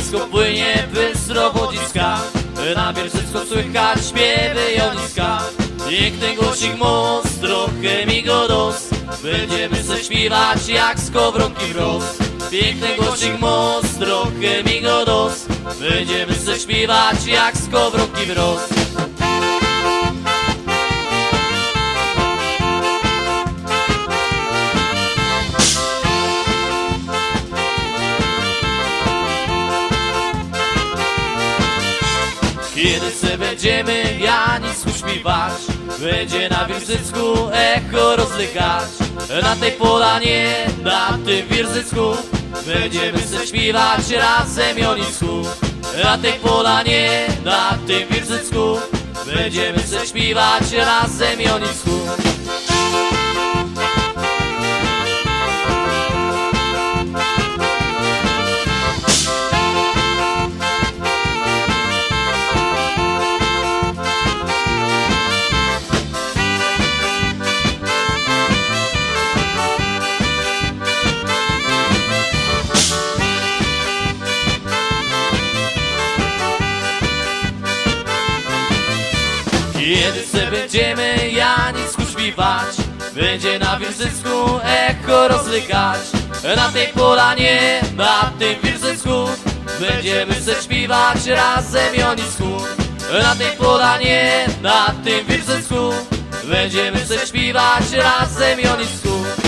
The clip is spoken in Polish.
Wierzysko płynie bystro wodziska Na wierzysko słychać śpiewy joniska Piękny głosik most, trochę mi go Będziemy se śpiewać jak skowronki w roz Piękny głosik most, trochę mi go Będziemy se śpiewać jak skowronki w roz Kiedy se będziemy Janicku śpiewać Będzie na Wirzycku echo rozlykać Na tej polanie, na tym Wirzycku Będziemy se śpiewać razem Jonicku Na tej polanie, na tym Wirzycku Będziemy se śpiewać razem Jonicku Kiedy se będziemy Janicku śpiewać Będzie na Wirzycku echo rozlykać Na tej polanie, na tym Wirzycku Będziemy se śpiewać razem Jonicku Na tej polanie, na tym Wirzycku Będziemy se śpiewać razem Jonicku